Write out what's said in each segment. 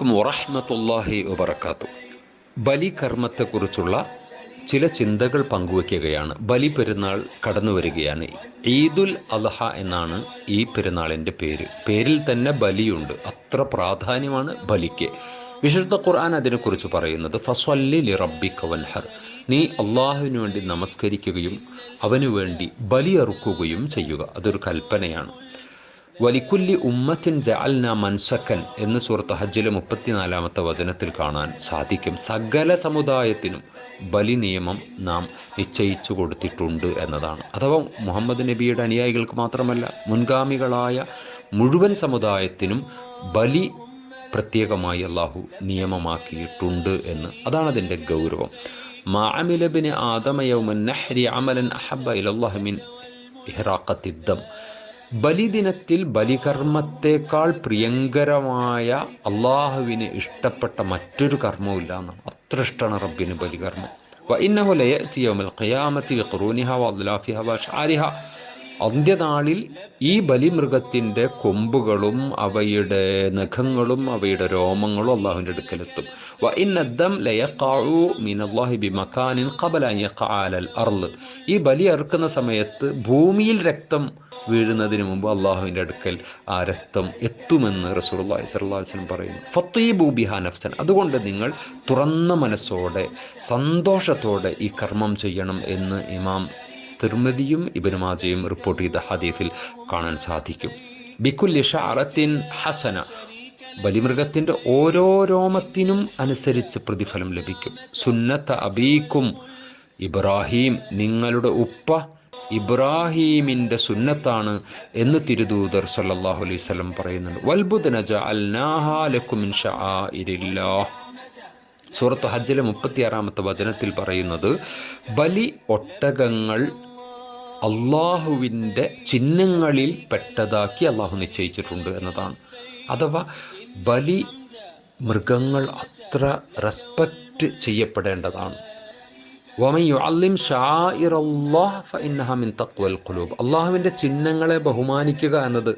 അലൈക്കും വറഹ്മത്തുള്ളാഹി വബർക്കാത്തു ബലി കർമ്മത്തെക്കുറിച്ചുള്ള ചില ചിന്തകൾ പങ്കുവയ്ക്കുകയാണ്. ബലി പെരുന്നാൾ കടന്നു വരികയാണ്. ഈദുൽ അദ്ഹ എന്നാണ് ഈ പെരുന്നാളിന്റെ പേര്. പേരിൽ തന്നെ ബലിയുണ്ട്. അത്ര പ്രാധാന്യമാണ് ബലിക്ക്. വിശുദ്ധ ഖുർആൻ അതിനെക്കുറിച്ച് പറയുന്നത് ഫസ്വല്ലി ലി റബ്ബി കവൻഹർ നീ അള്ളാഹുവിന് വേണ്ടി നമസ്കരിക്കുകയും അവനു വേണ്ടി ബലിയറുക്കുകയും ചെയ്യുക. അതൊരു കൽപ്പനയാണ്. വലിക്കുല്ലി ഉമ്മത്തിൻ ജഅൽന മൻസക്കൻ എന്ന് സുഹൃത്ത് ഹജ്ജിലെ മുപ്പത്തിനാലാമത്തെ വചനത്തിൽ കാണാൻ സാധിക്കും. സകല സമുദായത്തിനും ബലി നിയമം നാം നിശ്ചയിച്ചു കൊടുത്തിട്ടുണ്ട് എന്നതാണ്. അഥവാ മുഹമ്മദ് നബിയുടെ അനുയായികൾക്ക് മാത്രമല്ല മുൻഗാമികളായ മുഴുവൻ സമുദായത്തിനും ബലി പ്രത്യേകമായി അള്ളാഹു നിയമമാക്കിയിട്ടുണ്ട് എന്ന്. അതാണ് അതിന്റെ ഗൗരവം. മാഅമിലബിന് ആദമയൗമൻ നഹ്രി അമലൻ അഹബ ഇലല്ലാഹ് മിൻ ഇഹ്റാഖത്തിദ്ദം ബലിദിനത്തിൽ ബലികർമ്മത്തേക്കാൾ പ്രിയങ്കരമായ അള്ളാഹുവിന് ഇഷ്ടപ്പെട്ട മറ്റൊരു കർമ്മവുമില്ല എന്നാണ് അത്ര ഇഷ്ടമാണ് റബ്ബിന് ബലികർമ്മം. ഇന്നഹുലയ ചിയോമൽ യൗമൽ ഖിയാമത്തി ബിഖുറൂനിഹ വ വഅശ്ആരിഹ അന്ത്യനാളിൽ ഈ ബലിമൃഗത്തിന്റെ കൊമ്പുകളും അവയുടെ നഖങ്ങളും അവയുടെ രോമങ്ങളും അള്ളാഹുവിന്റെ അടുക്കലെത്തും. വ ഇന്നദ്ദം ലയക്കാഴു മിനല്ലാഹി അൻ യഖഅ അലൽ അർൾ ഈ ബലി അറുക്കുന്ന സമയത്ത് ഭൂമിയിൽ രക്തം വീഴുന്നതിന് മുമ്പ് അള്ളാഹുവിന്റെ അടുക്കൽ ആ രക്തം എത്തുമെന്ന് അലൈഹി വസല്ലം പറയുന്നു. ഫത്തീബു ബിഹാ നഫ്സൻ. അതുകൊണ്ട് നിങ്ങൾ തുറന്ന മനസ്സോടെ സന്തോഷത്തോടെ ഈ കർമ്മം ചെയ്യണം എന്ന് ഇമാം തിർമതിയും ഇബനുമാജയും റിപ്പോർട്ട് ചെയ്ത ഹദീസിൽ കാണാൻ സാധിക്കും. ബിക്കുല്ലി ഷാറത്തിൻ ഹസന ബലിമൃഗത്തിന്റെ ഓരോ രോമത്തിനും അനുസരിച്ച് പ്രതിഫലം ലഭിക്കും. സുന്നത്ത അബീക്കും ഇബ്രാഹിം നിങ്ങളുടെ ഉപ്പ ഇബ്രാഹീമിന്റെ സുന്നത്താണ് എന്ന് തിരുദൂതർ സല്ലാഹു അലൈഹി വസല്ലം പറയുന്നുണ്ട്. വൽബുദ്നജ അൽനാഹാലക്കും സൂറത്ത് ഹജ്ജിലെ മുപ്പത്തിയാറാമത്തെ വചനത്തിൽ പറയുന്നത് ബലി ഒട്ടകങ്ങൾ അള്ളാഹുവിന്റെ ചിഹ്നങ്ങളിൽ പെട്ടതാക്കി അള്ളാഹു നിശ്ചയിച്ചിട്ടുണ്ട് എന്നതാണ്. അഥവാ ബലി മൃഗങ്ങൾ അത്ര റെസ്പെക്റ്റ് ചെയ്യപ്പെടേണ്ടതാണ്. അള്ളാഹുവിന്റെ ചിഹ്നങ്ങളെ ബഹുമാനിക്കുക എന്നത്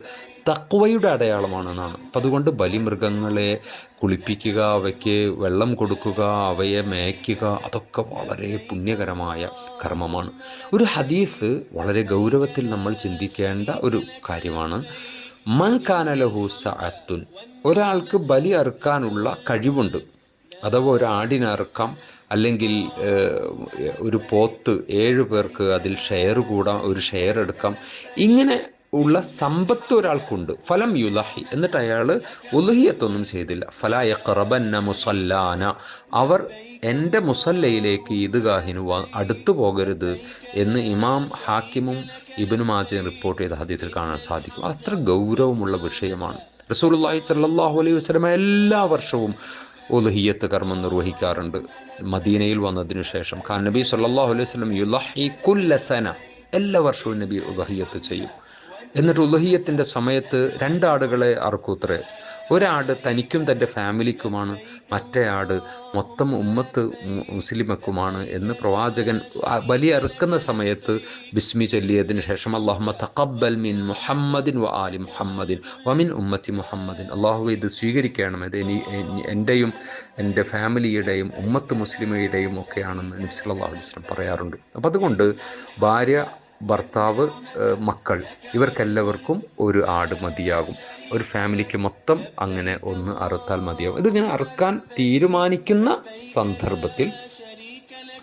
തക്വയുടെ അടയാളമാണെന്നാണ് അപ്പം അതുകൊണ്ട് ബലിമൃഗങ്ങളെ കുളിപ്പിക്കുക അവയ്ക്ക് വെള്ളം കൊടുക്കുക അവയെ മേയ്ക്കുക അതൊക്കെ വളരെ പുണ്യകരമായ കർമ്മമാണ്. ഒരു ഹദീസ് വളരെ ഗൗരവത്തിൽ നമ്മൾ ചിന്തിക്കേണ്ട ഒരു കാര്യമാണ്. മൻ കാനലഹു സഅത്തുൻ. ഒരാൾക്ക് ബലി അറുക്കാനുള്ള കഴിവുണ്ട്. അഥവാ ഒരു ആടിനെ അറുക്കാം അല്ലെങ്കിൽ ഒരു പോത്ത് ഏഴ് പേർക്ക് അതിൽ ഷെയർ കൂടാം ഒരു ഷെയർ എടുക്കാം. ഇങ്ങനെ ഉള്ള സമ്പത്ത് ഒരാൾക്കുണ്ട്. ഫലം യുലഹി എന്നിട്ട് അയാൾ ഉലഹിയത്തൊന്നും ചെയ്തില്ല. ഫലായ ഖറബന്ന മുസല്ലാന. അവർ എന്റെ മുസല്ലയിലേക്ക് ഈദ്ഗാഹിന് അടുത്തു പോകരുത് എന്ന് ഇമാം ഹാക്കിമും ഇബിനു മാജയും റിപ്പോർട്ട് ചെയ്ത ഹദീസിൽ കാണാൻ സാധിക്കും. അത്ര ഗൗരവമുള്ള വിഷയമാണ്. റസൂൽ റസൂലുള്ളാഹി സല്ലാഹു അലൈഹി വസ്ലമ എല്ലാ വർഷവും ഉലഹിയത്ത് കർമ്മം നിർവഹിക്കാറുണ്ട്. മദീനയിൽ വന്നതിന് ശേഷം ഖാൻ നബി സല്ലാഹു അലൈഹി വസല്ലം യുലഹി കുല്ലസന എല്ലാ വർഷവും നബി ഉലഹിയത്ത് ചെയ്യും. എന്നിട്ട് ഉലഹിയത്തിന്റെ സമയത്ത് രണ്ടാടുകളെ അറുക്കൂത്രേ ഒരാട് തനിക്കും തന്റെ ഫാമിലിക്കുമാണ് മറ്റേ ആട് മൊത്തം ഉമ്മത്ത് മുസ്ലിമക്കുമാണ് എന്ന് പ്രവാചകൻ ബലി അറുക്കുന്ന സമയത്ത് ബിസ്മി ചൊല്ലിയതിന് ശേഷം അള്ളാഹുമ തഖബ്ബൽ മിൻ മുഹമ്മദിൻ വ ആലി മുഹമ്മദിൻ വമിൻ ഉമ്മത്തി മുഹമ്മദിൻ. അള്ളാഹു ഇത് സ്വീകരിക്കണം. ഇത് ഇനി എന്റെയും എന്റെ ഫാമിലിയുടെയും ഉമ്മത്ത് മുസ്ലിമയുടെയും ഒക്കെയാണെന്ന് നബി സല്ലല്ലാഹു അലൈഹി വസല്ലം പറയാറുണ്ട്. അപ്പം അതുകൊണ്ട് ഭാര്യ ഭർത്താവ് മക്കൾ. ഇവർക്കെല്ലാവർക്കും ഒരു ആട് മതിയാകും. ഒരു ഫാമിലിക്ക് മൊത്തം അങ്ങനെ ഒന്ന് അറുത്താൽ മതിയാകും. ഇതിങ്ങനെ അറുക്കാൻ തീരുമാനിക്കുന്ന സന്ദർഭത്തിൽ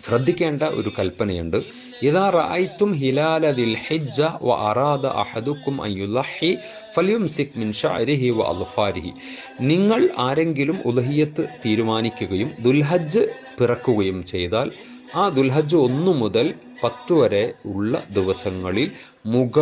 ശ്രദ്ധിക്കേണ്ട ഒരു കൽപ്പനയുണ്ട്. ഇതാ റായിത്തും ഹിലാല ദിൽ ഹിജ്ജ വ അറാദ അഹദുക്കും അയ്യുലഹി ഫല്യുംസിക് മിൻ ഷഅരിഹി വ അൽഫാരിഹി നിങ്ങൾ ആരെങ്കിലും ഉലഹിയത്ത് തീരുമാനിക്കുകയും ദുൽഹജ്ജ് പിറക്കുകയും ചെയ്താൽ ആ ദുൽഹജ്ജ് ഒന്നു മുതൽ പത്ത് വരെ ഉള്ള ദിവസങ്ങളിൽ മുഖ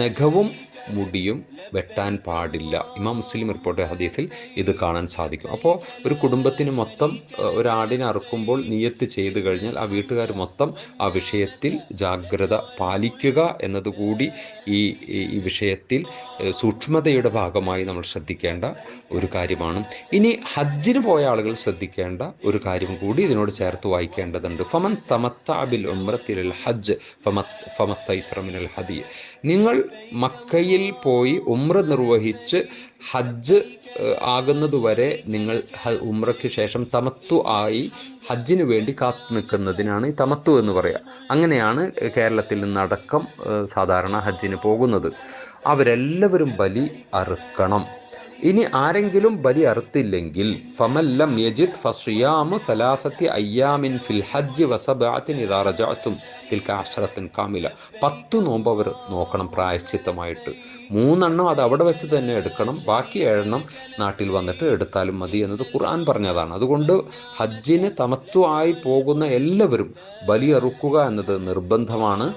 നഖവും മുടിയും വെട്ടാൻ പാടില്ല. ഇമാം മുസ്ലിം റിപ്പോർട്ട് ഹദീസിൽ ഇത് കാണാൻ സാധിക്കും. അപ്പോൾ ഒരു കുടുംബത്തിന് മൊത്തം ഒരാടിനെ അറുക്കുമ്പോൾ നിയത്ത് ചെയ്തു കഴിഞ്ഞാൽ ആ വീട്ടുകാർ മൊത്തം ആ വിഷയത്തിൽ ജാഗ്രത പാലിക്കുക എന്നതുകൂടി ഈ ഈ വിഷയത്തിൽ സൂക്ഷ്മതയുടെ ഭാഗമായി നമ്മൾ ശ്രദ്ധിക്കേണ്ട ഒരു കാര്യമാണ്. ഇനി ഹജ്ജിന് പോയ ആളുകൾ ശ്രദ്ധിക്കേണ്ട ഒരു കാര്യം കൂടി ഇതിനോട് ചേർത്ത് വായിക്കേണ്ടതുണ്ട്. ഫമൻ തമത്താബിൽ ഉമ്രത്തിൽ ഹജ്ജ് ഫമസ്തൈസ്രമിനൽ ഹദിയ നിങ്ങൾ മക്കയിൽ പോയി ഉമ്ര നിർവഹിച്ച് ഹജ്ജ് ആകുന്നതുവരെ നിങ്ങൾ ഉമ്രയ്ക്ക് ശേഷം തമത്തു ആയി ഹജ്ജിന് വേണ്ടി കാത്തു നിൽക്കുന്നതിനാണ് ഈ തമത്തു എന്ന് പറയുക അങ്ങനെയാണ് കേരളത്തിൽ നിന്നടക്കം സാധാരണ ഹജ്ജിന് പോകുന്നത്. അവരെല്ലാവരും ബലി അറുക്കണം. ഇനി ആരെങ്കിലും ബലി അറുത്തില്ലെങ്കിൽ ഫമല്ലം യജിദ് ഫസിയാമു സലാസത്തി അയ്യാമിൻ ഫിൽ ഹജ്ജ് വസബാത്തിൻ ഇതാറജാത്തും തിൽക്കാശ്രത്തിൻ കാമില. പത്ത് നോമ്പ് അവർ നോക്കണം പ്രായശ്ചിത്തമായിട്ട്. മൂന്നെണ്ണം അത് അവിടെ വെച്ച് തന്നെ എടുക്കണം. ബാക്കി ഏഴെണ്ണം നാട്ടിൽ വന്നിട്ട് എടുത്താലും മതി എന്നത് ഖുർആൻ പറഞ്ഞതാണ്. അതുകൊണ്ട് ഹജ്ജിന് തമത്വമായി പോകുന്ന എല്ലാവരും ബലിയറുക്കുക എന്നത് നിർബന്ധമാണ്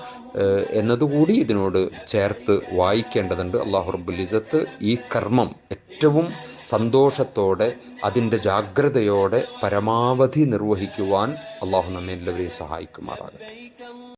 എന്നതുകൂടി ഇതിനോട് ചേർത്ത് വായിക്കേണ്ടതുണ്ട്. അള്ളാഹു റബ്ബുൽ ഇസത്ത് ഈ കർമ്മം ഏറ്റവും സന്തോഷത്തോടെ അതിന്റെ ജാഗ്രതയോടെ പരമാവധി നിർവഹിക്കുവാൻ അള്ളാഹു നമ്മെ എല്ലാവരെയും സഹായിക്കുമാറാകട്ടെ.